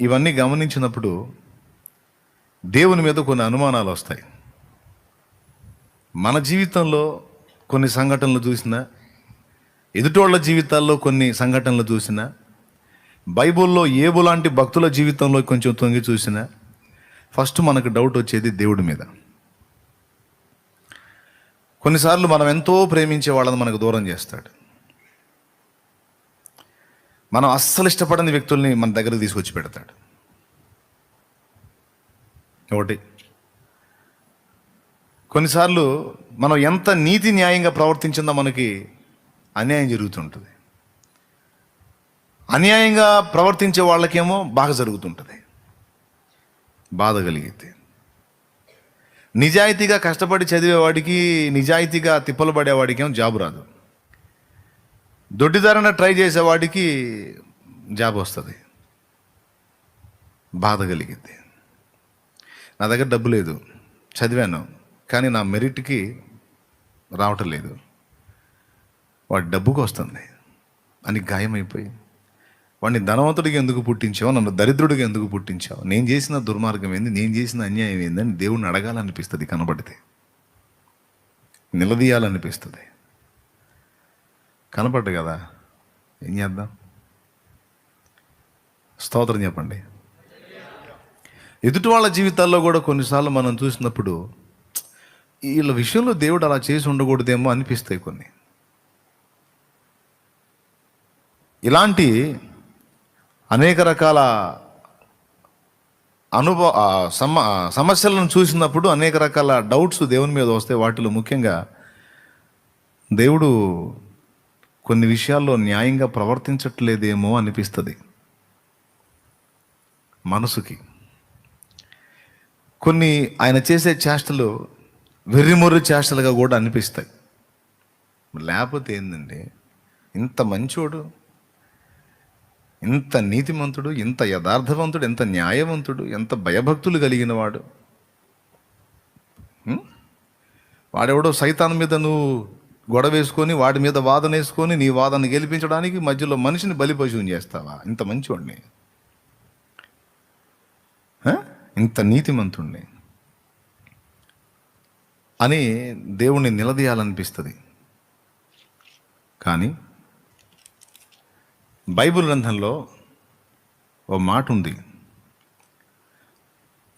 ఇవన్నీ గమనించినప్పుడు దేవుని మీద కొన్ని అనుమానాలు వస్తాయి. మన జీవితంలో కొన్ని సంఘటనలు చూసినా ఎదుటోళ్ళ జీవితాల్లో కొన్ని సంఘటనలు చూసినా బైబిల్లో ఏబు లాంటి భక్తుల జీవితంలో కొంచెం తొంగి చూసినా ఫస్ట్ మనకు డౌట్ వచ్చేది దేవుడి మీద. కొన్నిసార్లు మనం ఎంతో ప్రేమించే వాళ్ళని మనకు దూరం చేస్తాడు. మనం అస్సలు ఇష్టపడని వ్యక్తుల్ని మన దగ్గరకు తీసుకొచ్చి పెడతాడు. ఒకటి. కొన్నిసార్లు మనం ఎంత నీతి న్యాయంగా ప్రవర్తించిందో మనకి అన్యాయం జరుగుతుంటుంది. అన్యాయంగా ప్రవర్తించే వాళ్ళకేమో బాగా జరుగుతుంటుంది. బాధ కలిగితే. నిజాయితీగా కష్టపడి చదివేవాడికి నిజాయితీగా తిప్పలు పడేవాడికి ఏమో జాబు రాదు. దొడ్డిదారన ట్రై చేసేవాడికి జాబ్ వస్తుంది. బాధ కలిగింది నా దగ్గర డబ్బు లేదు. చదివాను. కానీ నా మెరిట్కి రావటం లేదు. వాడి డబ్బుకు వస్తుంది. అని గాయమైపోయి వాడిని ధనవంతుడికి ఎందుకు పుట్టించావు? నన్ను దరిద్రుడికి ఎందుకు పుట్టించావు? నేను చేసిన దుర్మార్గం ఏంది? నేను చేసిన అన్యాయం ఏందని దేవుణ్ణి అడగాలనిపిస్తుంది కనబడితే. నిలదీయాలనిపిస్తుంది. కనపడ్డు కదా. ఏం చేద్దాం? స్తోత్రం చెప్పండి. ఎదుటి వాళ్ళ జీవితాల్లో కూడా కొన్నిసార్లు మనం చూసినప్పుడు వీళ్ళ విషయంలో దేవుడు అలా చేసి ఉండకూడదేమో అనిపిస్తాయి కొన్ని. ఇలాంటి అనేక రకాల అనుభవ సమ సమస్యలను చూసినప్పుడు అనేక రకాల డౌట్స్ దేవుని మీద వస్తాయి వాటిలో ముఖ్యంగా దేవుడు కొన్ని విషయాల్లో న్యాయంగా ప్రవర్తించట్లేదేమో అనిపిస్తుంది. మనసుకి. కొన్ని ఆయన చేసే చేష్టలు వెర్రిమొర్రి చేష్టలుగా కూడా అనిపిస్తాయి. లేకపోతే ఏంటండి ఇంత మంచోడు ఇంత నీతిమంతుడు ఇంత యథార్థవంతుడు ఎంత న్యాయవంతుడు ఎంత భయభక్తులు కలిగిన వాడు వాడెవడో సైతాన్ మీద నువ్వు గొడవ వేసుకొని వాడి మీద వాదన వేసుకొని నీ వాదన గెలిపించడానికి మధ్యలో మనిషిని బలిపశువుని చేస్తావా? ఇంత మంచివాడిని ఇంత నీతిమంతుణ్ణి. అని దేవుణ్ణి నిలదీయాలనిపిస్తుంది. కానీ బైబిల్ గ్రంథంలో ఓ మాట ఉంది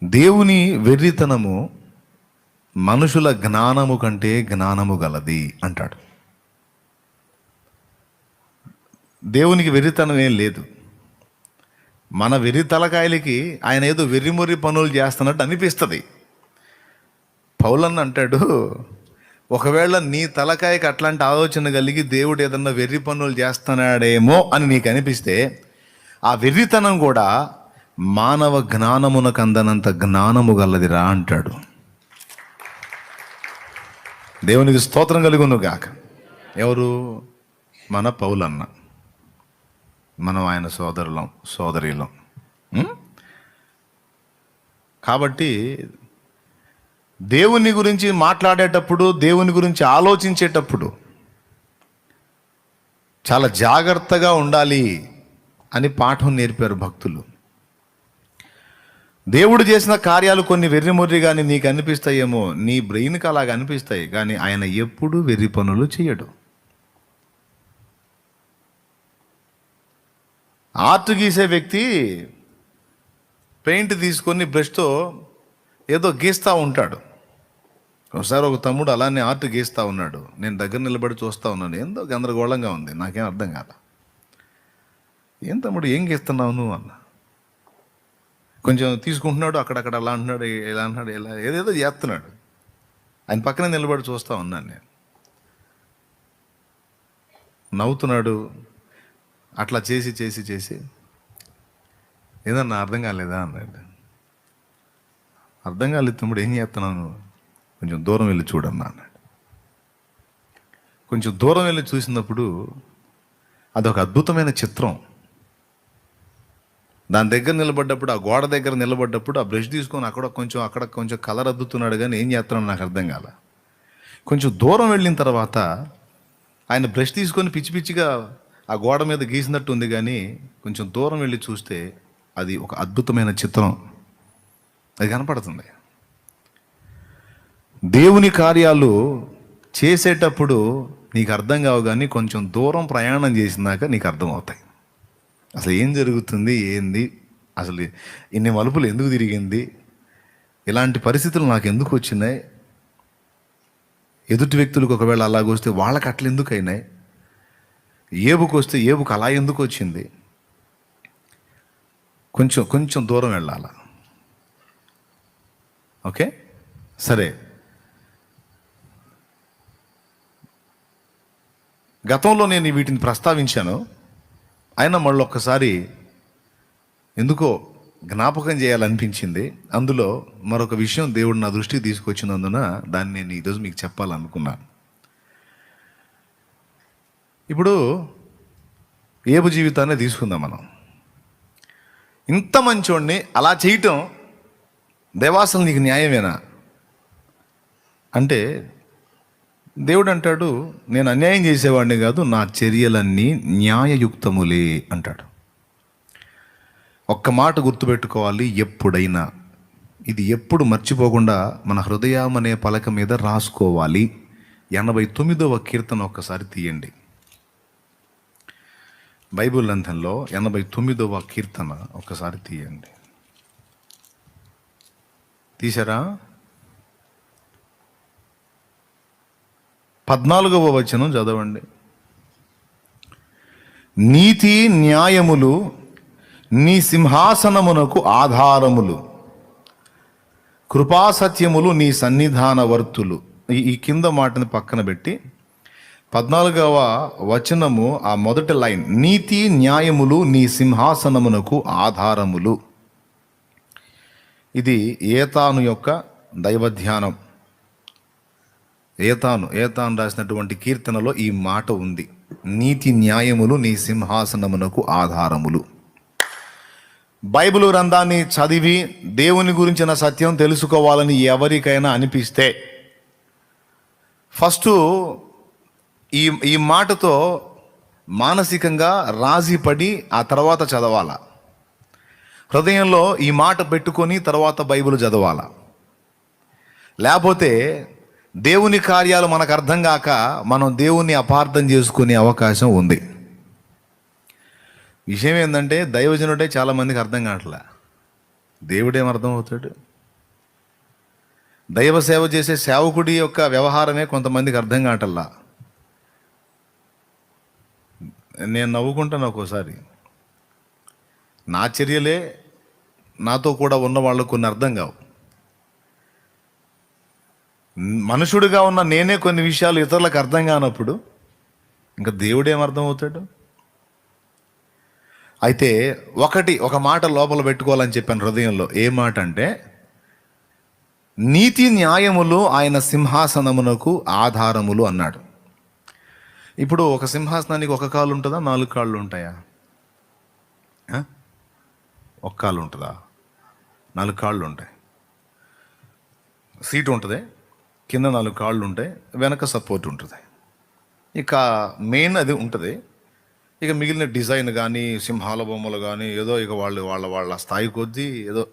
దేవుని వెర్రితనము మనుషుల జ్ఞానము కంటే జ్ఞానము గలది అంటాడు. దేవునికి వెర్రితనం ఏం లేదు. మన వెర్రి తలకాయలకి ఆయన ఏదో వెర్రిమొర్రి పనులు చేస్తున్నట్టు అనిపిస్తుంది. పౌలన్న అంటాడు ఒకవేళ నీ తలకాయకి అట్లాంటి ఆలోచన కలిగి దేవుడు ఏదన్నా వెర్రి పనులు చేస్తున్నాడేమో అని నీకు అనిపిస్తే ఆ వెర్రితనం కూడా మానవ జ్ఞానమునకు అందనంత జ్ఞానము గలదిరా అంటాడు. దేవునికి స్తోత్రం కలుగును గాక. ఎవరు? మన పౌలన్న. మనం ఆయన సోదరులం సోదరిలం. కాబట్టి దేవుని గురించి మాట్లాడేటప్పుడు దేవుని గురించి ఆలోచించేటప్పుడు చాలా జాగ్రత్తగా ఉండాలి అని పాఠం నేర్పారు భక్తులు. దేవుడు చేసిన కార్యాలు కొన్ని వెర్రిమొర్రి కానీ నీకు అనిపిస్తాయేమో. నీ బ్రెయిన్కి అలాగ అనిపిస్తాయి కానీ ఆయన ఎప్పుడూ వెర్రి పనులు చేయడు ఆర్ట్ గీసే వ్యక్తి పెయింట్ తీసుకొని బ్రష్తో ఏదో గీస్తూ ఉంటాడు. ఒకసారి ఒక తమ్ముడు అలానే ఆర్ట్ గీస్తూ ఉన్నాడు. నేను దగ్గర నిలబడి చూస్తూ ఉన్నాను. ఏందో గందరగోళంగా ఉంది నాకేం అర్థం కాదు ఏం తమ్ముడు ఏం గీస్తున్నావు నువ్వు అన్న? కొంచెం తీసుకుంటున్నాడు అక్కడక్కడ అలా అంటున్నాడు ఇలా అంటున్నాడు ఇలా ఏదేదో చేస్తున్నాడు. ఆయన పక్కనే నిలబడి చూస్తూ ఉన్నాను నేను. నవ్వుతున్నాడు అట్లా చేసి చేసి చేసి ఏదన్నా అర్థం కాలేదా అన్నాడు. అర్థం కాలేదు తమ్ముడు ఏం చేస్తున్నాను కొంచెం దూరం వెళ్ళి చూడన్నా అన్నాడు. కొంచెం దూరం వెళ్ళి చూసినప్పుడు అదొక అద్భుతమైన చిత్రం. దాని దగ్గర నిలబడ్డప్పుడు ఆ గోడ దగ్గర నిలబడ్డప్పుడు ఆ బ్రష్ తీసుకొని అక్కడ కొంచెం అక్కడ కొంచెం కలర్ అద్దుతున్నాడు కానీ ఏం చేస్తున్నాడు నాకు అర్థం కాల. కొంచెం దూరం వెళ్ళిన తర్వాత ఆయన బ్రష్ తీసుకొని పిచ్చి పిచ్చిగా ఆ గోడ మీద గీసినట్టు ఉంది కానీ కొంచెం దూరం వెళ్ళి చూస్తే అది ఒక అద్భుతమైన చిత్రం. అది కనపడుతుంది. దేవుని కార్యాలు చేసేటప్పుడు నీకు అర్థం కావు కానీ కొంచెం దూరం ప్రయాణం చేసినాక నీకు అర్థమవుతాయి. అసలు ఏం జరుగుతుంది ఏంది? అసలు ఇన్ని మలుపులు ఎందుకు తిరిగింది? ఇలాంటి పరిస్థితులు నాకు ఎందుకు వచ్చినాయి? ఎదుటి వ్యక్తులకు ఒకవేళ అలాగొస్తే వాళ్ళకి అట్లా ఎందుకు అయినాయి? ఏబుకు వస్తే ఏబుకు అలా ఎందుకు వచ్చింది? కొంచెం కొంచెం దూరం వెళ్ళాల? ఓకే? సరే. గతంలో నేను వీటిని ప్రస్తావించాను. అయినా మళ్ళీ ఒక్కసారి ఎందుకో జ్ఞాపకం చేయాలనిపించింది. అందులో మరొక విషయం దేవుడు నా దృష్టికి తీసుకొచ్చినందున దాన్ని నేను ఈరోజు మీకు చెప్పాలనుకున్నాను ఇప్పుడు ఏబు జీవితాన్ని తీసుకుందాం మనం. ఇంత మంచోడిని అలా చేయటం దేవాసలు నీకు న్యాయమేనా? అంటే దేవుడు అంటాడు నేను అన్యాయం చేసేవాడిని కాదు నా చర్యలన్నీ న్యాయయుక్తములే అంటాడు. ఒక్క మాట గుర్తుపెట్టుకోవాలి ఎప్పుడైనా. ఇది ఎప్పుడు మర్చిపోకుండా మన హృదయం అనే పలక మీద రాసుకోవాలి. ఎనభై తొమ్మిదవ కీర్తన ఒక్కసారి తీయండి. బైబిల్ గ్రంథంలో ఎనభై తొమ్మిదవ కీర్తన ఒకసారి తీయండి. తీసారా? పద్నాలుగవ వచనం చదవండి. నీతి న్యాయములు నీ సింహాసనమునకు ఆధారములు. కృపాసత్యములు నీ సన్నిధాన వర్తులు. ఈ కింద మాటని పక్కన పెట్టి పద్నాలుగవ వచనము ఆ మొదటి లైన్. నీతి న్యాయములు నీ సింహాసనమునకు ఆధారములు. ఇది ఏతాను యొక్క దైవ ధ్యానం ఏతాను ఏతాను రాసినటువంటి కీర్తనలో ఈ మాట ఉంది. నీతి న్యాయములు నీ సింహాసనమునకు ఆధారములు. బైబిల్ గ్రంథాన్ని చదివి దేవుని గురించిన సత్యం తెలుసుకోవాలని ఎవరికైనా అనిపిస్తే ఫస్ట్ ఈ ఈ మాటతో మానసికంగా రాజీపడి ఆ తర్వాత చదవాల. హృదయంలో ఈ మాట పెట్టుకొని తర్వాత బైబిల్ చదవాల. లేకపోతే దేవుని కార్యాలు మనకు అర్థం కాక మనం దేవుణ్ణి అపార్థం చేసుకునే అవకాశం ఉంది. విషయం ఏంటంటే దైవజనుడే చాలామందికి అర్థం కావట్లే. దేవుడేం అర్థం అవుతాడు? దైవ సేవ చేసే సేవకుడి యొక్క వ్యవహారమే కొంతమందికి అర్థం కావటల్లా నేను నవ్వుకుంటాను ఒక్కోసారి. నా చర్యలే నాతో కూడా ఉన్న వాళ్ళకు కొన్ని అర్థం కావు. మనుషుడిగా ఉన్న నేనే కొన్ని విషయాలు ఇతరులకు అర్థం కానప్పుడు ఇంకా దేవుడేం అర్థమవుతాడు? అయితే ఒకటి ఒక మాట లోపల పెట్టుకోవాలని చెప్పాను హృదయంలో. ఏ మాట అంటే నీతి న్యాయములు ఆయన సింహాసనమునకు ఆధారములు అన్నాడు. ఇప్పుడు ఒక సింహాసనానికి ఒక కాళ్ళు ఉంటుందా? నాలుగు కాళ్ళు ఉంటాయా? ఒక కాళ్ళు ఉంటుందా? నాలుగు కాళ్ళు ఉంటాయి. సీటు ఉంటుంది? కింద నాలుగు కాళ్ళు ఉంటాయి వెనక సపోర్ట్ ఉంటుంది. ఇక మెయిన్ అది ఉంటుంది. ఇక మిగిలిన డిజైన్ కానీ సింహాల బొమ్మలు కానీ ఏదో ఇక వాళ్ళు వాళ్ళ వాళ్ళ స్థాయి కొద్దీ ఏదో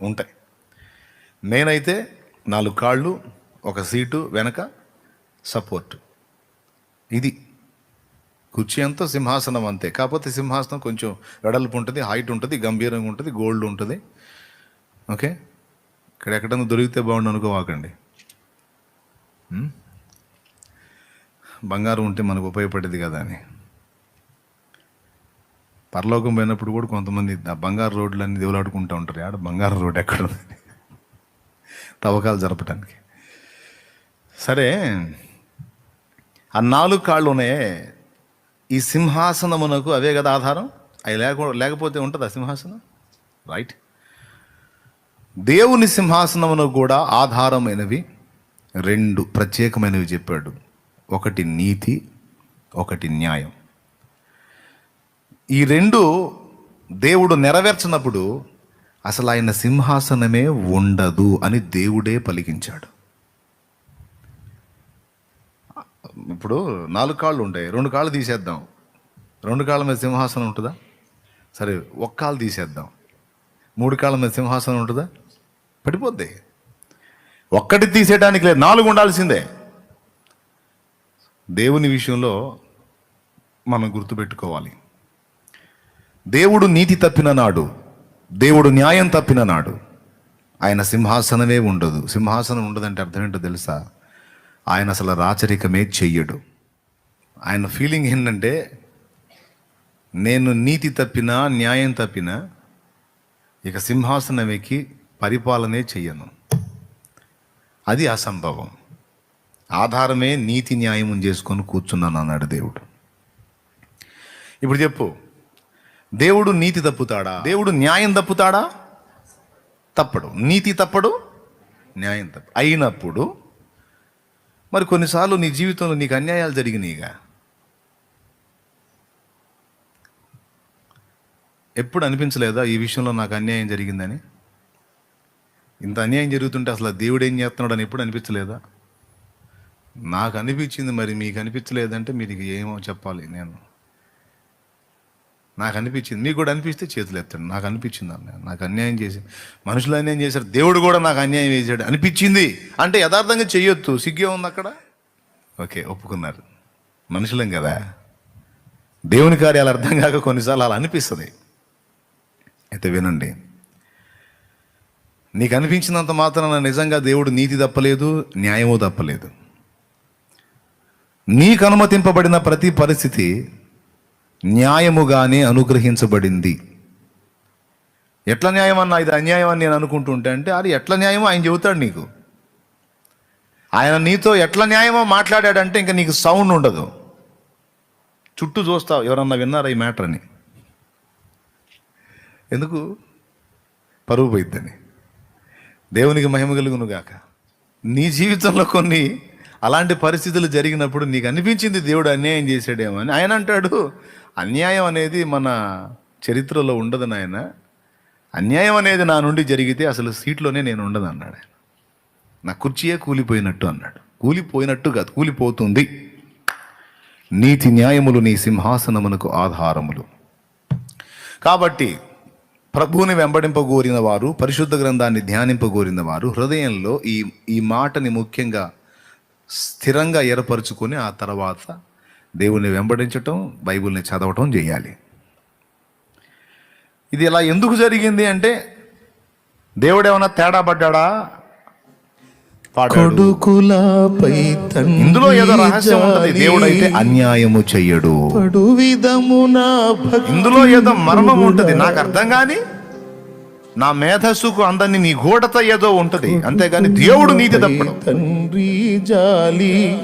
ఉంటాయి. మెయిన్ అయితే నాలుగు కాళ్ళు ఒక సీటు వెనక సపోర్ట్. ఇది. కుర్చీ అంతా సింహాసనం అంతే. కాకపోతే సింహాసనం కొంచెం వెడల్పు ఉంటుంది హైట్ ఉంటుంది గంభీరంగా ఉంటుంది గోల్డ్ ఉంటుంది. ఓకే? ఇక్కడ ఎక్కడన్నా దొరికితే బాగుండు అనుకోవాకండి. బంగారం ఉంటే మనకు ఉపయోగపడేది కదా అని. పరలోకం పోయినప్పుడు కూడా కొంతమంది ఆ బంగారు రోడ్లన్నీ దేవులాడుకుంటూ ఉంటారు. ఆడ బంగారు రోడ్ ఎక్కడ ఉందని తవ్వకాలు జరపడానికి సరే ఆ నాలుగు కాళ్ళు ఉన్నాయే. ఈ సింహాసనమునకు అవే కదా ఆధారం? అవి లేక లేకపోతే ఉంటుంది ఆ సింహాసనం? రైట్ దేవుని సింహాసనమునకు కూడా ఆధారమైనవి రెండు ప్రత్యేకమైనవి చెప్పాడు. ఒకటి నీతి ఒకటి న్యాయం. ఈ రెండు దేవుడు నెరవేర్చినప్పుడు అసలు ఆయన సింహాసనమే ఉండదు అని దేవుడే పలికించాడు. ఇప్పుడు నాలుగు కాళ్ళు ఉంటాయి. రెండు కాళ్ళు తీసేద్దాం. రెండు కాళ్ళ మీద సింహాసనం ఉంటుందా? సరే ఒక్క తీసేద్దాం. మూడు కాళ్ళ మీద సింహాసనం ఉంటుందా? పడిపోద్ది. ఒక్కటి తీసేయడానికి లేదు నాలుగు ఉండాల్సిందే. దేవుని విషయంలో మనం గుర్తుపెట్టుకోవాలి. దేవుడు నీతి తప్పిన నాడు దేవుడు న్యాయం తప్పిన నాడు ఆయన సింహాసనమే ఉండదు. సింహాసనం ఉండదంటే అర్థం ఏంటో తెలుసా? ఆయన అసలు రాచరికమే చెయ్యడు. ఆయన ఫీలింగ్ ఏంటంటే నేను నీతి తప్పినా న్యాయం తప్పినా ఇక సింహాసనం ఎక్కి పరిపాలనే చెయ్యను. అది అసంభవం. ఆధారమే నీతి న్యాయం చేసుకొని కూర్చున్నాను అన్నాడు దేవుడు. ఇప్పుడు చెప్పు దేవుడు నీతి తప్పుతాడా? దేవుడు న్యాయం తప్పుతాడా? తప్పడు. నీతి తప్పడు న్యాయం తప్పు. అయినప్పుడు మరి కొన్నిసార్లు నీ జీవితంలో నీకు అన్యాయాలు జరిగినాయిగా ఎప్పుడు అనిపించలేదా ఈ విషయంలో నాకు అన్యాయం జరిగిందని? ఇంత అన్యాయం జరుగుతుంటే అసలు దేవుడు ఏం చేస్తున్నాడు అని ఎప్పుడు అనిపించలేదా? నాకు అనిపించింది మరి మీకు అనిపించలేదంటే మీకు ఏమో చెప్పాలి నేను. నాకు అనిపించింది. మీకు కూడా అనిపిస్తే చేతులు ఎత్తండి. నాకు అనిపించింది అన్న. నాకు అన్యాయం చేసి మనుషులు అన్యాయం చేశారు. దేవుడు కూడా నాకు అన్యాయం చేశాడు. అనిపించింది. అంటే యథార్థంగా చేయొద్దు. సిగ్గే ఉంది అక్కడ? ఓకే ఒప్పుకున్నారు. మనుషులం కదా. దేవుని కార్యాలు అర్థం కాక కొన్నిసార్లు అలా అనిపిస్తుంది. అయితే వినండి. నీకు అనిపించినంత మాత్రాన నిజంగా దేవుడు నీతి తప్పలేదు న్యాయము తప్పలేదు. నీకు అనుమతింపబడిన ప్రతి పరిస్థితి న్యాయముగానే అనుగ్రహించబడింది. ఎట్లా న్యాయం అన్నా ఇది అన్యాయం అని నేను అనుకుంటుంటే అంటే అది ఎట్లా న్యాయమో ఆయన చెబుతాడు నీకు. ఆయన నీతో ఎట్లా న్యాయమో మాట్లాడాడంటే ఇంకా నీకు సౌండ్ ఉండదు. చుట్టూ చూస్తావు ఎవరన్నా విన్నారా ఈ మ్యాటర్ అని ఎందుకు? పరువు పోయిద్దని. దేవునికి మహిమ కలుగును గాక నీ జీవితంలో కొన్ని అలాంటి పరిస్థితులు జరిగినప్పుడు నీకు అనిపించింది దేవుడు అన్యాయం చేశాడేమో అని? ఆయన అంటాడు అన్యాయం అనేది మన చరిత్రలో ఉండదు నాయన. అన్యాయం అనేది నా నుండి జరిగితే అసలు సీట్లోనే నేను ఉండదు అన్నాడు ఆయన. నా కుర్చీయే కూలిపోయినట్టు అన్నాడు. కూలిపోయినట్టు కాదు కూలిపోతుంది. నీతి న్యాయములు నీ సింహాసనమునకు ఆధారములు. కాబట్టి ప్రభువుని వెంబడింపగోరిన వారు పరిశుద్ధ గ్రంథాన్ని ధ్యానింపగోరిన వారు హృదయంలో ఈ ఈ మాటని ముఖ్యంగా స్థిరంగా ఏర్పరచుకొని ఆ తర్వాత దేవుణ్ణి వెంబడించటం బైబిల్ని చదవటం చేయాలి. ఇది ఇలా ఎందుకు జరిగింది అంటే దేవుడు ఏమైనా తేడా పడ్డాడా? కొడుకులపై ఇందులో ఏదో రహస్యం ఉంటది. దేవుడు అయితే అన్యాయము చెయ్యడు. పడు విధమున భక్తి ఇందులో ఏదో మర్మం ఉంటది. నాకు అర్థం కాని నా మేధస్సుకు అందని నీ గూఢత ఏదో ఉంటది. అంతేగాని దేవుడు నీతి తప్పడు. తండ్రి జాలి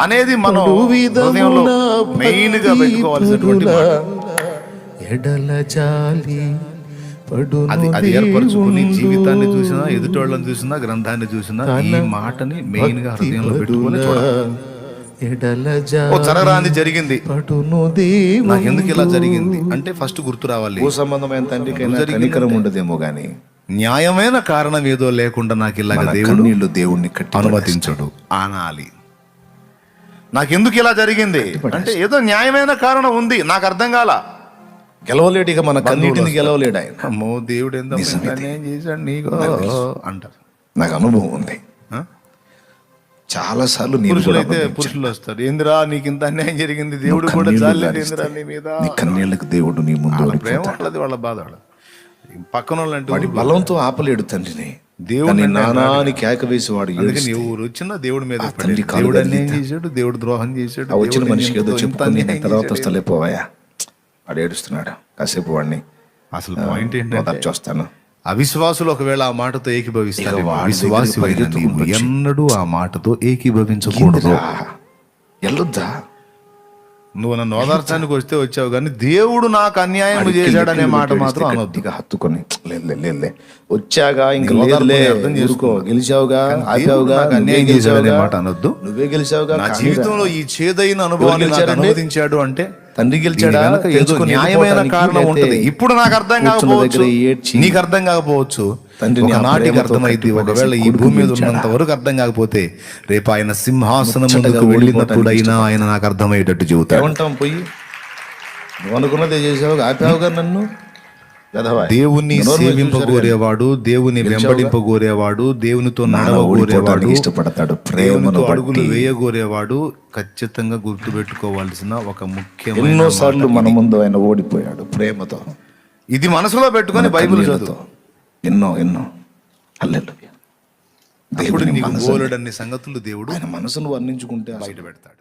అనేది మనం హృదయంలో మెయిన్గా పెట్టుకోవాల్సినటువంటి. ఎడల జాలి అది అది ఏర్పరచుకుని జీవితాన్ని చూసినా ఎదుటోళ్ళని చూసినా గ్రంథాన్ని చూసినా ఈ మాటని మెయిన్గా హృదయంలో పెట్టుకొని చూడాలి. ఓ జరిగింది. నాకు ఎందుకు ఇలా జరిగింది? అంటే ఫస్ట్ గుర్తు రావాలి. భూ సంబంధమైన తండ్రికైనా కనికరం ఉండదేమో గాని న్యాయమైన కారణం ఏదో లేకుండా నాకు ఇలాగ దేవుడు కన్నీళ్ళు దేవుణ్ణి కట్టి అనుమతించడు. అనాలి నాకెందుకు ఇలా జరిగింది? అంటే ఏదో న్యాయమైన కారణం ఉంది. నాకు అర్థం కాల. గెలవలేడు ఇక మన కన్నీటిని గెలవలేడు ఆయన. అమ్మో దేవుడు ఎంత చేశాడు నీకో అంటారు. నాకు అనుభవం ఉంది. ఆ? చాలా సార్లు నేను పురుషులు వస్తారు. ఏందిరా నీకు ఇంత అన్యాయం జరిగింది దేవుడు కూడా చాలేదు నీ మీద. నీ కన్నీళ్ళకి దేవుడు నీ ముందు వాళ్ళ ప్రేమ. వాళ్ళది వాళ్ళ బాధ వాళ్ళ పక్కన వాడి బలంతో ఆపలేడు తండ్రిని. దేవుడు దేవుని నన్ను కేక వేసి వాడు ఎవరు వచ్చినా దేవుడి మీద. తండ్రి దేవుడు అన్యాయం. చేశాడు దేవుడు ద్రోహం చేశాడు వచ్చిన మనిషికి ఏదో అన్యాయం తర్వాత. వస్తలేపోవాయా వాడు ఏడుస్తున్నాడు కాసేపు వాడిని అసలు పాయింట్ ఏంటంటే ఓదార్చొస్తాను అవిశ్వాసులు ఒకవేళ ఆ మాటతో ఏకీభవిస్తారు విశ్వాసి. ఎన్నడూ ఆ మాటతో ఏకీభవించకూడదు. ఎల్లొద్దా నువ్వు నన్ను ఓదార్చానికి వస్తే వచ్చావు కానీ దేవుడు నాకు అన్యాయం చేశాడనే మాట మాత్రం అనొద్దు. గట్టిగా హత్తుకొని లేదు లేదు, లేదు లే. వచ్చాగా ఇంక లేదులే అర్థం ఊరుకో. గెలిచావుగా ఆపావుగా అన్యాయం గెలిచావుగా మాట అనొద్దు. నువ్వే గెలిచావుగా నా. జీవితంలో ఈ చేదైన అనుభవాన్ని? అనుమతించాడు అంటే తండ్రి గెలిచాడా? న్యాయమైన కారణం ఉంటది. ఇప్పుడు నాకు అర్థం కాకపోవచ్చు. నీకు అర్థం కాకపోవచ్చు. ఒకనాటికి ప్రేమతో అర్థమైంది ఒకవేళ ఈ భూమి మీద? ఉన్నంత వరకు అర్థం కాకపోతే రేపు ఆయన సింహాసనం వెళ్ళినప్పుడు అయినా ఆయన నాకు అర్థమయ్యేటట్టు చెబుతాడు. ఏమంటాం పోయి? నువ్వు అనుకున్నదే చేసావుగా ఆపావుగా నన్ను? మూసి సేవింపగోరేవాడు దేవుని వెంబడింపగోరేవాడు దేవునితో నడవగోరేవాడు ఇష్టపడతాడు ప్రేమను దేవునితో అడుగులు వేయగోరేవాడు ఖచ్చితంగా గుర్తుపెట్టుకోవాల్సిన ఒక ముఖ్యమైన ఎన్నో సార్లు మన ముందు ఆయన ఓడిపోయాడు ప్రేమతో. ఇది మనసులో పెట్టుకొని బైబిల్ చదువు. ఎన్నో ఎన్నో. మనసు బోలెడన్ని సంగతులు దేవుడు ఆయన మనసును వర్ణించుకుంటే బయట పెడతాడు.